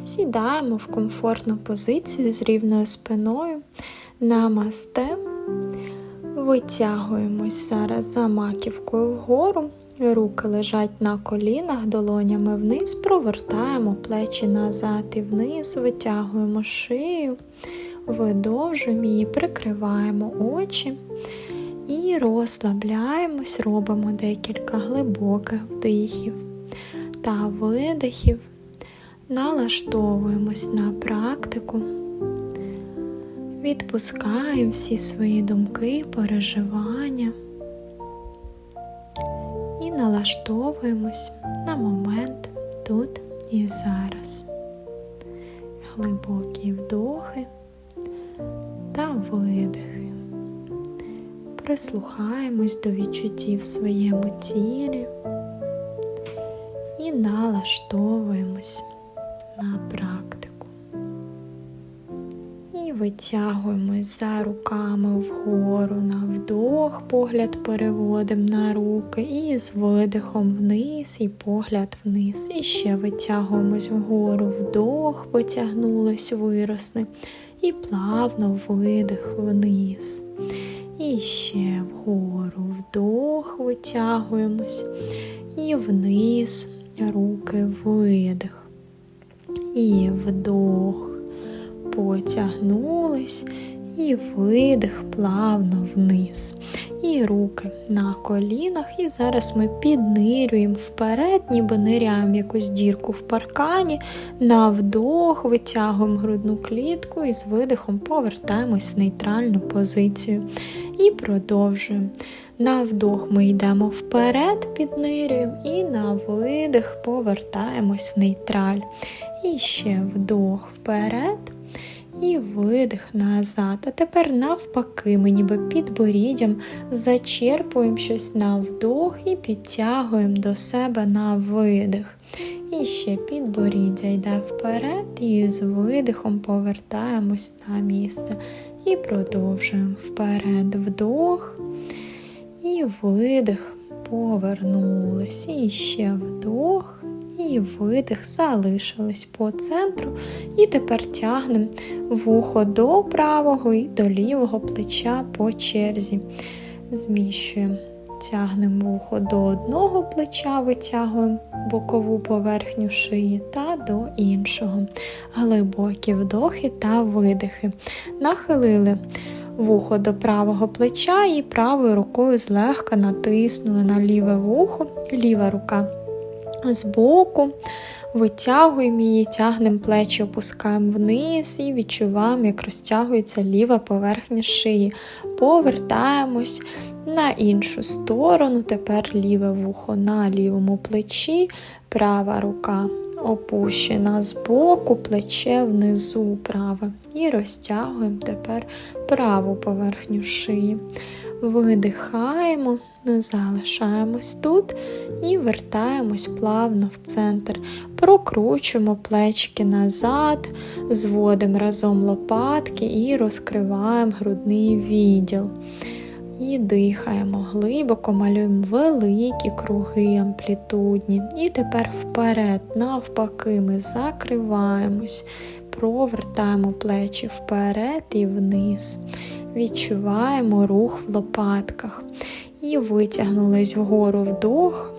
Сідаємо в комфортну позицію з рівною спиною. Намасте. Витягуємось зараз за маківкою вгору. Руки лежать на колінах, долонями вниз, провертаємо плечі назад і вниз, витягуємо шию, видовжуємо її, прикриваємо очі і розслабляємось, робимо декілька глибоких вдихів та видихів. Налаштовуємось на практику, відпускаємо всі свої думки, переживання і налаштовуємось на момент тут і зараз. Глибокі вдохи та видихи. Прислухаємось до відчуттів в своєму тілі і налаштовуємось на практику. І витягуємось за руками вгору на вдох, погляд переводимо на руки, і з видихом вниз, і погляд вниз. І ще витягуємось вгору, вдох, потягнулись, виросли, і плавно видих вниз. І ще вгору вдох, витягуємось, і вниз руки видих. І вдох, потягнулись, і видих плавно вниз. І руки на колінах. І зараз ми піднирюємо вперед, ніби ниряємо якусь дірку в паркані. На вдох витягуємо грудну клітку і з видихом повертаємось в нейтральну позицію. І продовжуємо. На вдох ми йдемо вперед, піднирюємо, і на видих повертаємось в нейтраль. І ще вдох вперед. І видих назад. А тепер навпаки, ми ніби підборіддям зачерпуємо щось на вдох і підтягуємо до себе на видих. І ще підборіддя йде вперед, і з видихом повертаємось на місце. І продовжуємо вперед вдох. І видих, повернулись. І ще вдох. І видих, залишились по центру. І тепер тягнемо вухо до правого і до лівого плеча по черзі. Зміщуємо, тягнемо вухо до одного плеча, витягуємо бокову поверхню шиї та до іншого. Глибокі вдохи та видихи. Нахилили вухо до правого плеча і правою рукою злегка натиснули на ліве вухо, ліва рука збоку, витягуємо її, тягнемо плечі, опускаємо вниз і відчуваємо, як розтягується ліва поверхня шиї. Повертаємось на іншу сторону. Тепер ліве вухо на лівому плечі, права рука опущена збоку, плече внизу праве. І розтягуємо тепер праву поверхню шиї. Видихаємо, залишаємось тут і вертаємось плавно в центр. Прокручуємо плечики назад, зводимо разом лопатки і розкриваємо грудний відділ. І дихаємо глибоко, малюємо великі круги амплітудні. І тепер вперед, навпаки, ми закриваємось, провертаємо плечі вперед і вниз. Відчуваємо рух в лопатках. І витягнулись вгору вдох.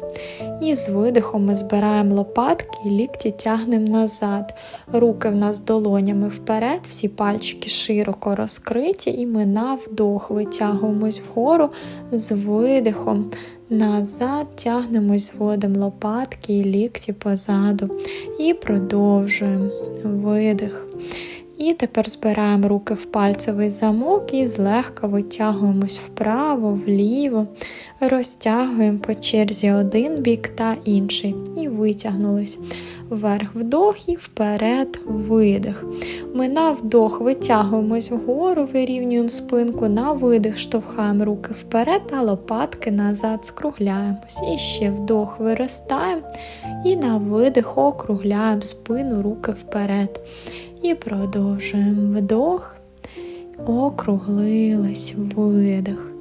І з видихом ми збираємо лопатки і лікті тягнемо назад. Руки в нас долонями вперед, всі пальчики широко розкриті, і ми на вдох витягуємось вгору з видихом. Назад тягнемось, зводимо лопатки і лікті позаду. І продовжуємо видих. І тепер збираємо руки в пальцевий замок і злегка витягуємось вправо, вліво, розтягуємо по черзі один бік та інший. І витягнулись вверх вдох і вперед видих. Ми на вдох витягуємось вгору, вирівнюємо спинку, на видих штовхаємо руки вперед, а лопатки назад скругляємось. І ще вдох виростаємо. І на видих округляємо спину, руки вперед. І продовжуємо вдох, округлились, видих.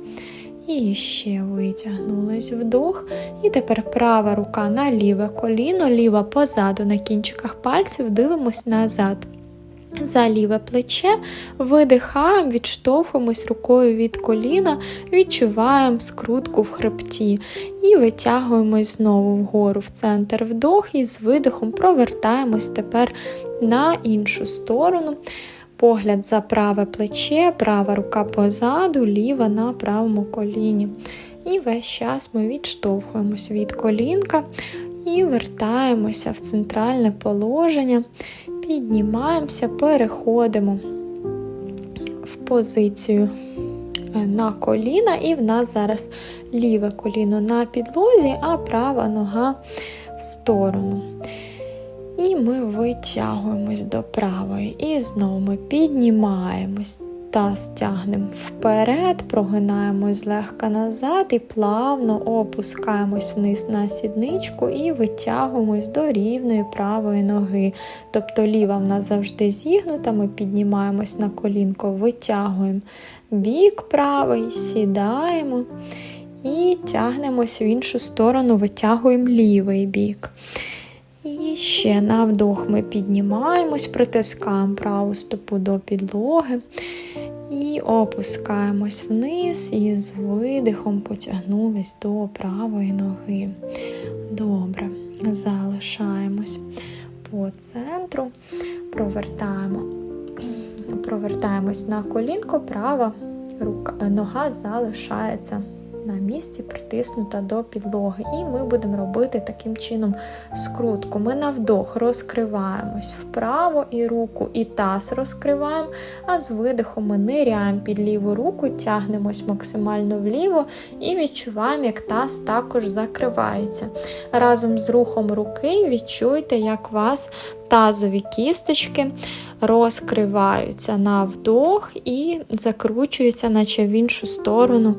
І ще витягнулись вдох. І тепер права рука на ліве коліно, ліва позаду на кінчиках пальців, дивимось назад. За ліве плече видихаємо, відштовхуємось рукою від коліна, відчуваємо скрутку в хребті і витягуємось знову вгору в центр вдох і з видихом провертаємось тепер на іншу сторону. Погляд за праве плече, права рука позаду, ліва на правому коліні. І весь час ми відштовхуємось від колінка і вертаємося в центральне положення, піднімаємося, переходимо в позицію е, на коліна, і в нас зараз ліве коліно на підлозі, а права нога в сторону. І ми витягуємось до правої. І знову ми піднімаємось та стягнемо вперед, прогинаємось злегка назад і плавно опускаємось вниз на сідничку і витягуємось до рівної правої ноги. Тобто ліва в нас завжди зігнута, ми піднімаємось на колінко, витягуємо бік правий, сідаємо. І тягнемось в іншу сторону, витягуємо лівий бік. І ще на вдох ми піднімаємось, притискаємо праву стопу до підлоги. І опускаємось вниз і з видихом потягнулись до правої ноги. Добре, залишаємось по центру, провертаємо, провертаємось на колінко, права рука, нога залишається на місці притиснута до підлоги. І ми будемо робити таким чином скрутку. Ми на вдох розкриваємось вправо і руку, і таз розкриваємо, а з видихом ми ниряємо під ліву руку, тягнемось максимально вліво і відчуваємо, як таз також закривається. Разом з рухом руки відчуйте, як вас тазові кісточки розкриваються на вдох і закручуються, наче в іншу сторону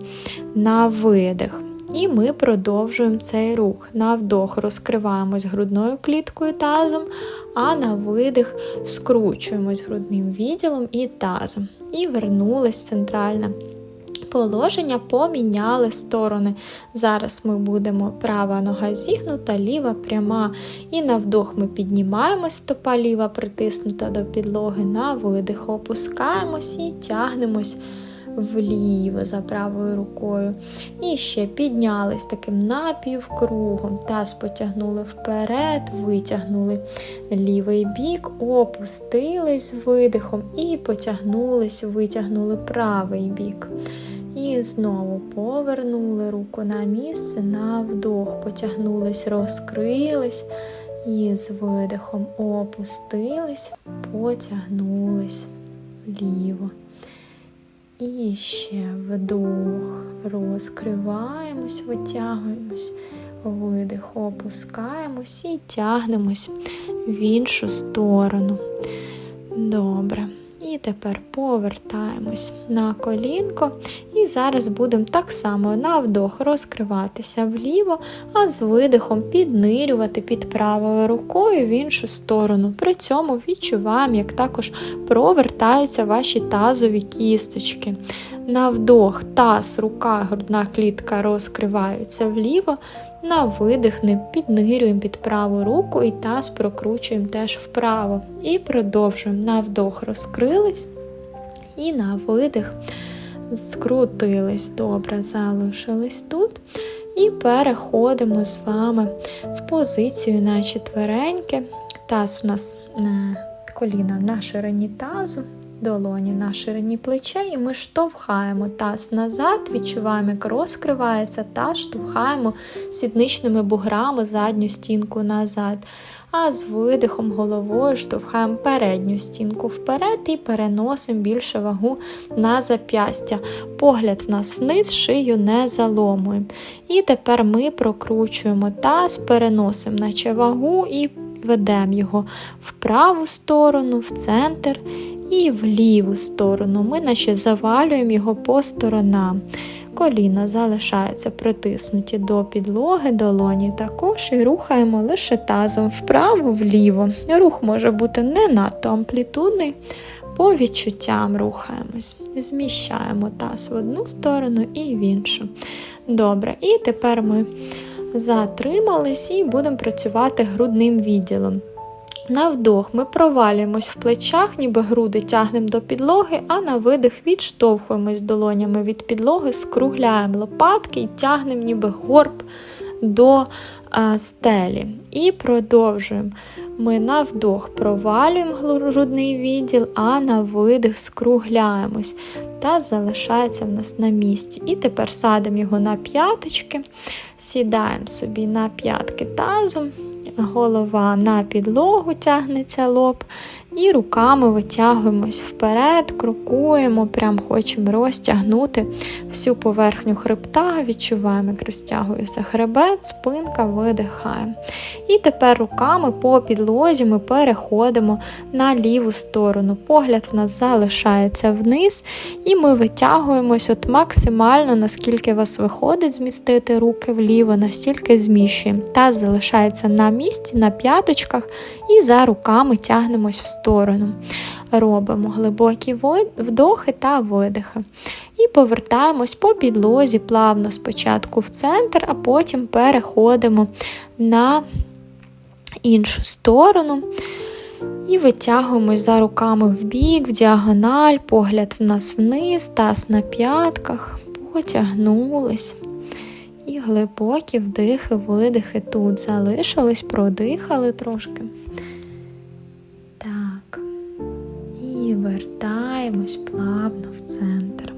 на видих. І ми продовжуємо цей рух. На вдох розкриваємось грудною кліткою тазом, а на видих скручуємось грудним відділом і тазом. І вернулись в центральне положення поміняли сторони. Зараз ми будемо права нога зігнута, ліва пряма. І на вдох ми піднімаємось, стопа ліва притиснута до підлоги, на видих опускаємось і тягнемось. Вліво за правою рукою. І ще піднялись таким напівкругом. Таз потягнули вперед, витягнули лівий бік, опустились видихом і потягнулись, витягнули правий бік. І знову повернули руку на місце, на вдох, потягнулись, розкрились. І з видихом опустились, потягнулись вліво. І ще вдох, розкриваємось, витягуємось, видих, опускаємось і тягнемось в іншу сторону. Добре. І тепер повертаємось на колінко. І зараз будемо так само на вдох розкриватися вліво, а з видихом піднирювати під правою рукою в іншу сторону. При цьому відчуваємо, як також провертаються ваші тазові кісточки. На вдох, таз, рука, грудна клітка розкриваються вліво. На видих піднирюємо під праву руку і таз прокручуємо теж вправо. І продовжуємо на вдох розкрились. І на видих скрутились. Добре, залишились тут. І переходимо з вами в позицію на четвереньки. Таз в нас коліна на ширині тазу долоні на ширині плече, і ми штовхаємо таз назад, відчуваємо, як розкривається, та штовхаємо сідничними буграми задню стінку назад. А з видихом головою штовхаємо передню стінку вперед і переносимо більше вагу на зап'ястя. Погляд в нас вниз, шию не заломуємо. І тепер ми прокручуємо таз, переносимо наче вагу і ведемо його в праву сторону, в центр і в ліву сторону. Ми наче завалюємо його по сторонам. Коліна залишаються притиснуті до підлоги, долоні також і рухаємо лише тазом вправо-вліво. Рух може бути не надто амплітудний. по відчуттям рухаємось. Зміщаємо таз в одну сторону і в іншу. Добре, і тепер ми затримались і будемо працювати грудним відділом. На вдох ми провалюємось в плечах, ніби груди тягнемо до підлоги, а на видих відштовхуємось долонями від підлоги, скругляємо лопатки і тягнемо ніби горб до а, стелі. І продовжуємо. Ми на вдох провалюємо грудний відділ, а на видих скругляємось. Та залишається в нас на місці. І тепер садимо його на п'яточки, сідаємо собі на п'ятки тазом, голова на підлогу тягнеться лоб. І руками витягуємось вперед, крокуємо, прям хочемо розтягнути всю поверхню хребта, відчуваємо, як розтягується хребет, спинка, видихаємо. І тепер руками по підлозі ми переходимо на ліву сторону. Погляд в нас залишається вниз, і ми витягуємось от максимально, наскільки вас виходить змістити руки вліво, настільки зміщуємо. Таз залишається на місці, на п'яточках, і за руками тягнемось в сторону. Робимо глибокі вдохи та видихи. І повертаємось по підлозі плавно спочатку в центр, а потім переходимо на іншу сторону. І витягуємось за руками в бік, в діагональ, погляд в нас вниз, таз на п'ятках, потягнулись. І глибокі вдихи, видихи тут залишились, продихали трошки. Вертаємось плавно в центр.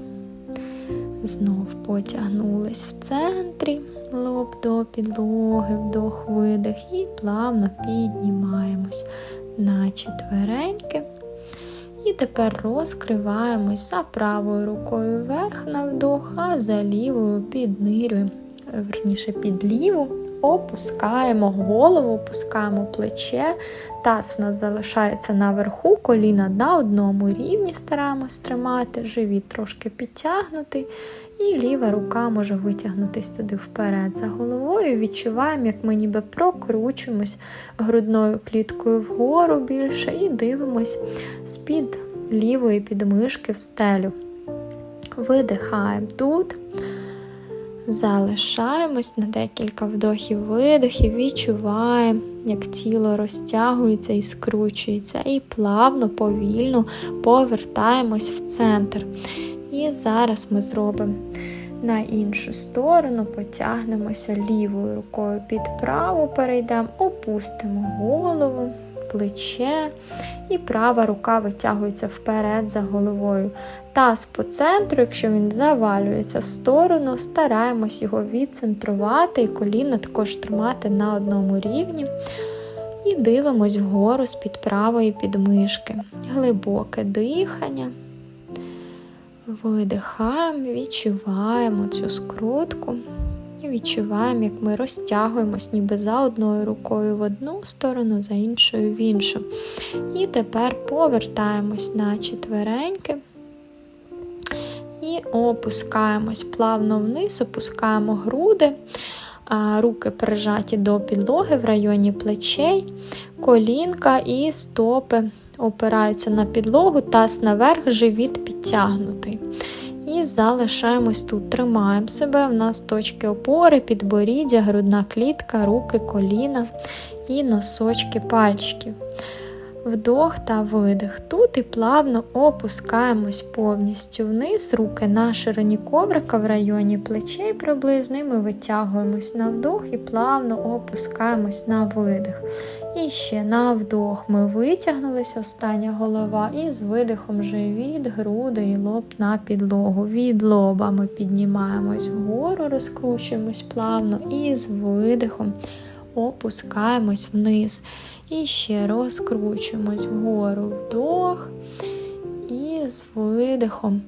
Знов потягнулись в центрі, лоб до підлоги, вдох, видих, і плавно піднімаємось на четвереньки. І тепер розкриваємось за правою рукою вверх на вдох, а за лівою піднирюємо, верніше під ліву, опускаємо голову, опускаємо плече, таз в нас залишається наверху, коліна на одному рівні, стараємось тримати, живіт трошки підтягнутий, і ліва рука може витягнутись туди вперед. За головою відчуваємо, як ми ніби прокручуємось грудною кліткою вгору більше і дивимось з-під лівої підмишки в стелю. Видихаємо тут. Залишаємось на декілька вдохів-видохів, відчуваємо, як тіло розтягується і скручується, і плавно, повільно повертаємось в центр. І зараз ми зробимо на іншу сторону, потягнемося лівою рукою під праву, перейдемо, опустимо голову плече, і права рука витягується вперед за головою. Таз по центру, якщо він завалюється в сторону, стараємось його відцентрувати і коліна також тримати на одному рівні. І дивимось вгору з-під правої підмишки. Глибоке дихання. Видихаємо, відчуваємо цю скрутку. Відчуваємо, як ми розтягуємось ніби за одною рукою в одну сторону, за іншою в іншу. І тепер повертаємось на четвереньки. І опускаємось плавно вниз, опускаємо груди, руки прижаті до підлоги в районі плечей, колінка і стопи опираються на підлогу, таз наверх, живіт підтягнутий. І залишаємось тут, тримаємо себе. В нас точки опори, підборіддя, грудна клітка, руки, коліна і носочки пальчиків. Вдох та видих. Тут і плавно опускаємось повністю вниз, руки на ширині коврика в районі плечей приблизно, і ми витягуємось на вдох і плавно опускаємось на видих. І ще на вдох ми витягнулись, остання голова, і з видихом живіт, груди і лоб на підлогу. Від лоба ми піднімаємось вгору, розкручуємось плавно і з видихом опускаємось вниз. І ще розкручуємось вгору вдох. І з видихом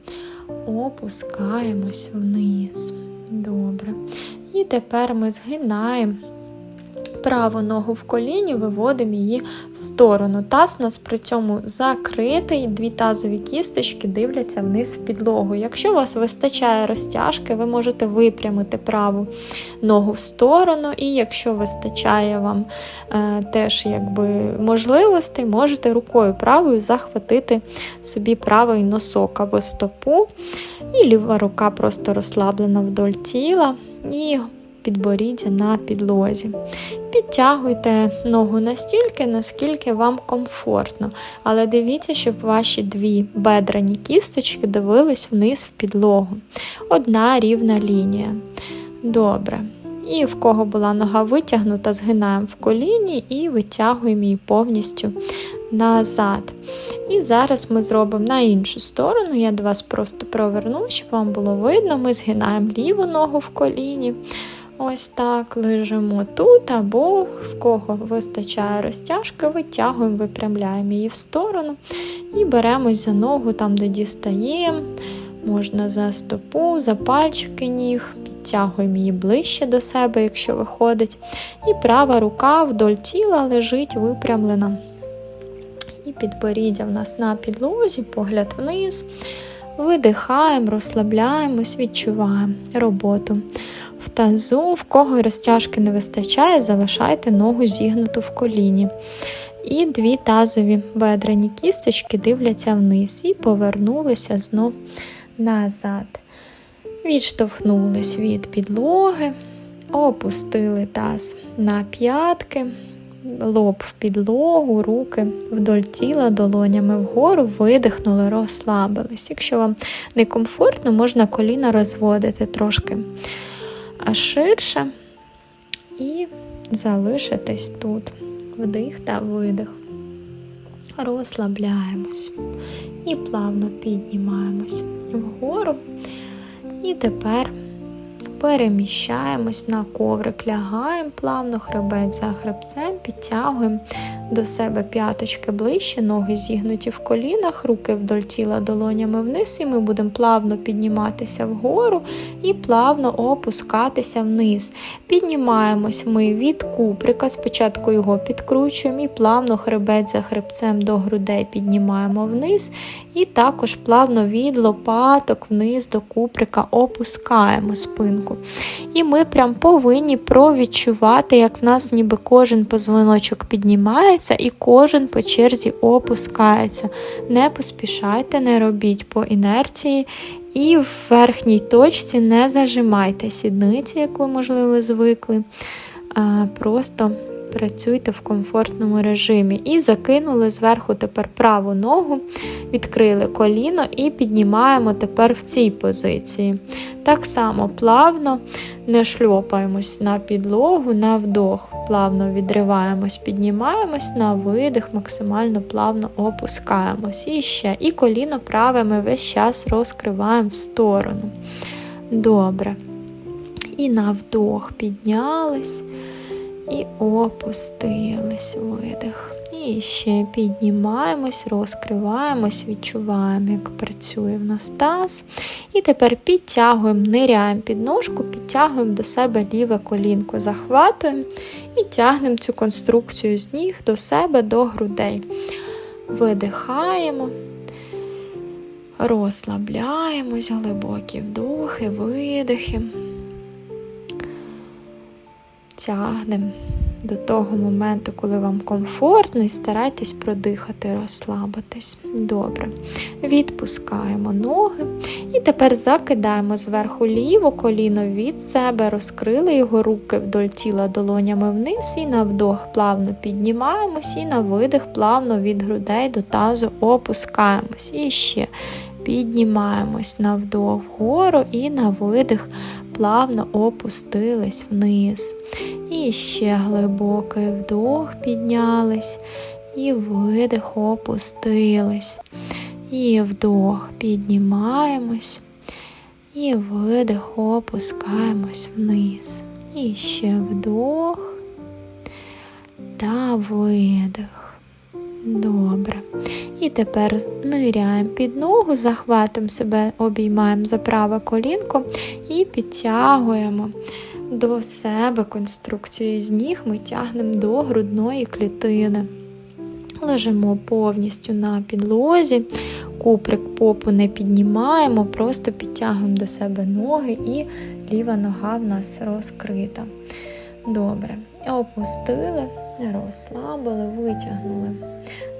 опускаємось вниз. Добре. І тепер ми згинаємо праву ногу в коліні, виводимо її в сторону. Таз у нас при цьому закритий, дві тазові кісточки дивляться вниз в підлогу. Якщо у вас вистачає розтяжки, ви можете випрямити праву ногу в сторону, і якщо вистачає вам е, теж якби можливостей, можете рукою правою захватити собі правий носок або стопу, і ліва рука просто розслаблена вдоль тіла. І підборіддя на підлозі. Підтягуйте ногу настільки, наскільки вам комфортно, але дивіться, щоб ваші дві бедрані кісточки дивились вниз в підлогу. Одна рівна лінія. Добре. І в кого була нога витягнута, згинаємо в коліні і витягуємо її повністю назад. І зараз ми зробимо на іншу сторону. Я до вас просто проверну, щоб вам було видно. Ми згинаємо ліву ногу в коліні. Ось так лежимо тут, або в кого вистачає розтяжки, витягуємо, випрямляємо її в сторону і беремось за ногу там, де дістаємо. Можна за стопу, за пальчики ніг, підтягуємо її ближче до себе, якщо виходить. І права рука вдоль тіла лежить випрямлена. І підборіддя в нас на підлозі, погляд вниз. Видихаємо, розслабляємось, відчуваємо роботу. В тазу, в кого розтяжки не вистачає, залишайте ногу зігнуту в коліні. І дві тазові бедрані кісточки дивляться вниз і повернулися знов назад. Відштовхнулись від підлоги, опустили таз на п'ятки, лоб в підлогу, руки вдоль тіла, долонями вгору, видихнули, розслабились. Якщо вам некомфортно, можна коліна розводити трошки ширше і залишитись тут. Вдих та видих. Розслабляємось і плавно піднімаємось вгору. І тепер переміщаємось на коврик, лягаємо плавно хребець за хребцем, підтягуємо до себе п'яточки ближче, ноги зігнуті в колінах, руки вдоль тіла долонями вниз, і ми будемо плавно підніматися вгору і плавно опускатися вниз. Піднімаємось ми від куприка, спочатку його підкручуємо і плавно хребець за хребцем до грудей піднімаємо вниз, і також плавно від лопаток вниз до куприка опускаємо спинку. І ми прям повинні провідчувати, як в нас ніби кожен позвоночок піднімається і кожен по черзі опускається. Не поспішайте, не робіть по інерції. І в верхній точці не зажимайте сідниці, як ви, можливо, звикли. Просто працюйте в комфортному режимі. І закинули зверху тепер праву ногу, відкрили коліно і піднімаємо тепер в цій позиції. Так само плавно не шльопаємось на підлогу, на вдох, плавно відриваємось, піднімаємось, на видих, максимально плавно опускаємось. І ще. І коліно праве ми весь час розкриваємо в сторону. Добре. І на вдох піднялись. І опустились видих. І ще піднімаємось, розкриваємось, відчуваємо, як працює в нас таз. І тепер підтягуємо, ниряємо під ножку, підтягуємо до себе ліве колінко, захватуємо і тягнемо цю конструкцію з ніг до себе, до грудей. Видихаємо, розслабляємось, глибокі вдохи, видихи тягнемо до того моменту, коли вам комфортно, і старайтесь продихати, розслабитись. Добре. Відпускаємо ноги. І тепер закидаємо зверху ліву коліно від себе, розкрили його руки вдоль тіла долонями вниз, і на вдох плавно піднімаємось, і на видих плавно від грудей до тазу опускаємось. І ще піднімаємось на вдох вгору і на видих плавно опустились вниз. І ще глибокий вдох піднялись, і видих опустились. І вдох піднімаємось, і видих опускаємось вниз. І ще вдох та видих. Добре. І тепер ниряємо під ногу, захватом себе обіймаємо за праве колінко і підтягуємо до себе конструкцію з ніг ми тягнемо до грудної клітини. Лежимо повністю на підлозі, куприк попу не піднімаємо, просто підтягуємо до себе ноги і ліва нога в нас розкрита. Добре. Опустили, розслабили, витягнули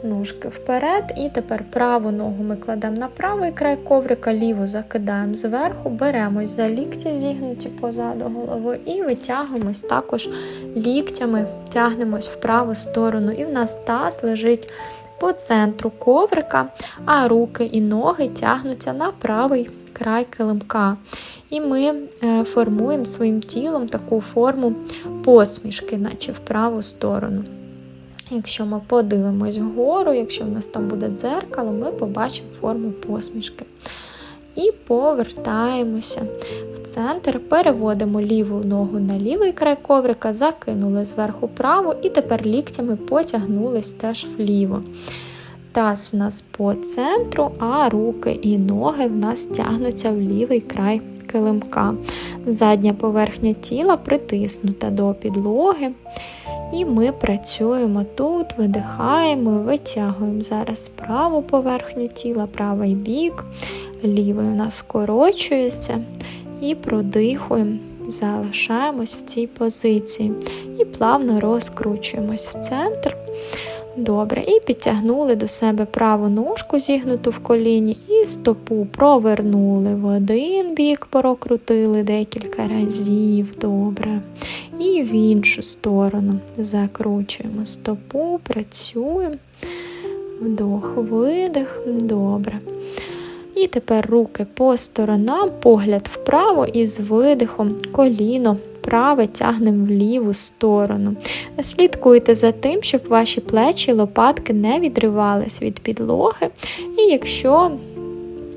ножки вперед. І тепер праву ногу ми кладемо на правий край коврика, ліву закидаємо зверху, беремось за лікті, зігнуті позаду голови, і витягуємось також ліктями, тягнемось в праву сторону. І в нас таз лежить по центру коврика, а руки і ноги тягнуться на правий край килимка. І ми е, формуємо своїм тілом таку форму посмішки, наче в праву сторону. Якщо ми подивимось вгору, якщо в нас там буде дзеркало, ми побачимо форму посмішки. І повертаємося в центр, переводимо ліву ногу на лівий край коврика, закинули зверху праву, і тепер ліктями потягнулись теж вліво. Таз в нас по центру, а руки і ноги в нас тягнуться в лівий край килимка. Задня поверхня тіла притиснута до підлоги. І ми працюємо тут, видихаємо, витягуємо зараз праву поверхню тіла, правий бік, лівий у нас скорочується і продихуємо, залишаємось в цій позиції і плавно розкручуємось в центр. Добре, і підтягнули до себе праву ножку, зігнуту в коліні, і стопу провернули в один бік, прокрутили декілька разів. Добре. І в іншу сторону закручуємо стопу, працюємо. Вдох, видих, добре. І тепер руки по сторонам, погляд вправо і з видихом коліно праве тягнемо в ліву сторону. Слідкуйте за тим, щоб ваші плечі і лопатки не відривались від підлоги. І якщо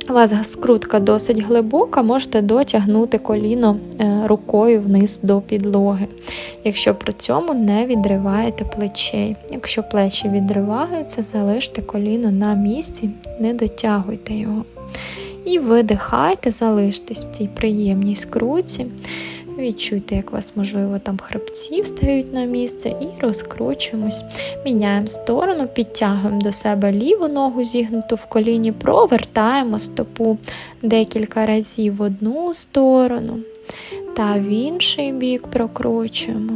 у вас скрутка досить глибока, можете дотягнути коліно е, рукою вниз до підлоги, якщо при цьому не відриваєте плечей. Якщо плечі відриваються, залиште коліно на місці, не дотягуйте його. І видихайте, залиштесь в цій приємній скруці. Відчуйте, як у вас, можливо, там хребці встають на місце, і розкручуємось. Міняємо сторону, підтягуємо до себе ліву ногу, зігнуту в коліні, провертаємо стопу декілька разів в одну сторону та в інший бік прокручуємо.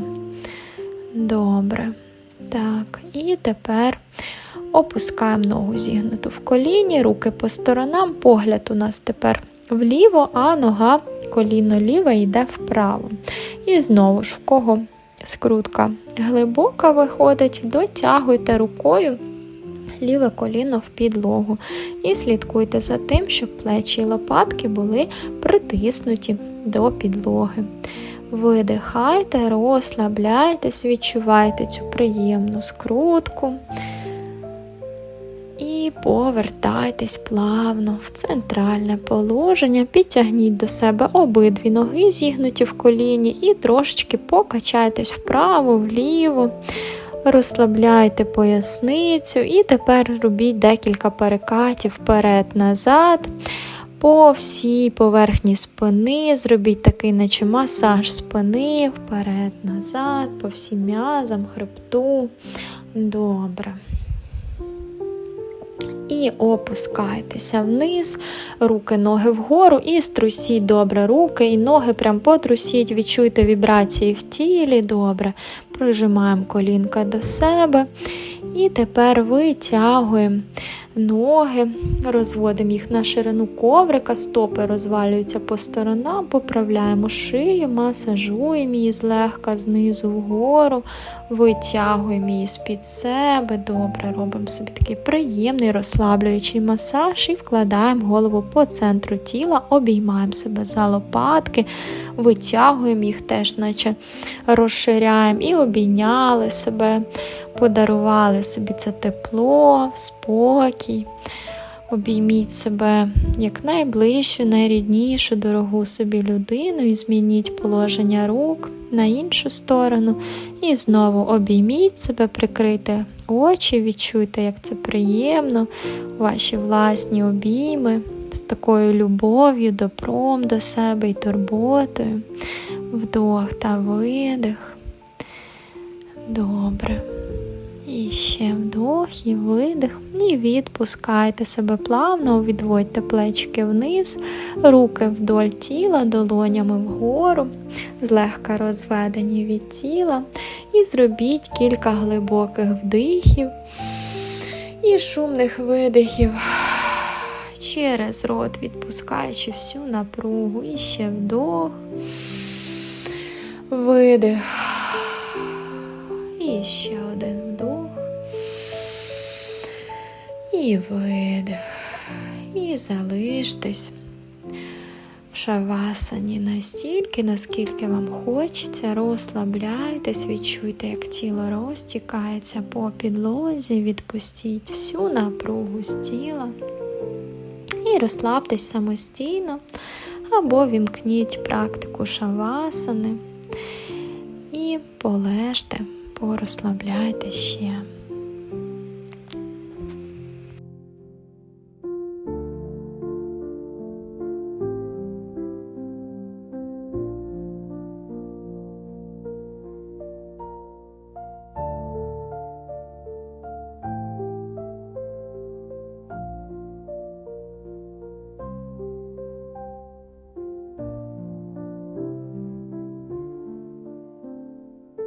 Добре. Так, і тепер опускаємо ногу зігнуту в коліні, руки по сторонам, погляд у нас тепер вліво, а нога коліно ліве йде вправо. І знову ж, в кого скрутка глибока виходить, дотягуйте рукою ліве коліно в підлогу. І слідкуйте за тим, щоб плечі і лопатки були притиснуті до підлоги. Видихайте, розслабляйтесь, відчувайте цю приємну скрутку. Повертайтесь плавно в центральне положення, підтягніть до себе обидві ноги, зігнуті в коліні, і трошечки покачайтесь вправо, вліво, розслабляйте поясницю, і тепер робіть декілька перекатів вперед-назад. По всій поверхні спини, зробіть такий, наче масаж спини, вперед-назад, по всім м'язам, хребту. Добре. І опускайтеся вниз, руки, ноги вгору, і струсіть добре руки і ноги прям потрусіть, відчуйте вібрації в тілі. Добре. Прижимаємо колінка до себе. І тепер витягуємо ноги, розводимо їх на ширину коврика, стопи розвалюються по сторонам, поправляємо шию, масажуємо її злегка знизу вгору, витягуємо її з-під себе. Добре, робимо собі такий приємний розслаблюючий масаж і вкладаємо голову по центру тіла, обіймаємо себе за лопатки, витягуємо їх теж, наче розширяємо і обійняли себе, подарували собі це тепло, спокій. Обійміть себе як найближчу, найріднішу, дорогу собі людину і змініть положення рук на іншу сторону. І знову обійміть себе, прикрийте очі, відчуйте, як це приємно, ваші власні обійми з такою любов'ю, добром до себе і турботою. Вдох та видих. Добре. І ще вдох і видих. І відпускайте себе плавно, відводьте плечики вниз, руки вдоль тіла, долонями вгору, злегка розведені від тіла. І зробіть кілька глибоких вдихів і шумних видихів. Через рот, відпускаючи всю напругу. І ще вдох, видих. І ще один вдох. І видих. І залиштесь в шавасані настільки, наскільки вам хочеться, розслабляйтесь, відчуйте, як тіло розтікається по підлозі, відпустіть всю напругу з тіла і розслабтесь самостійно або вімкніть практику шавасани і полежте, порозслабляйте ще.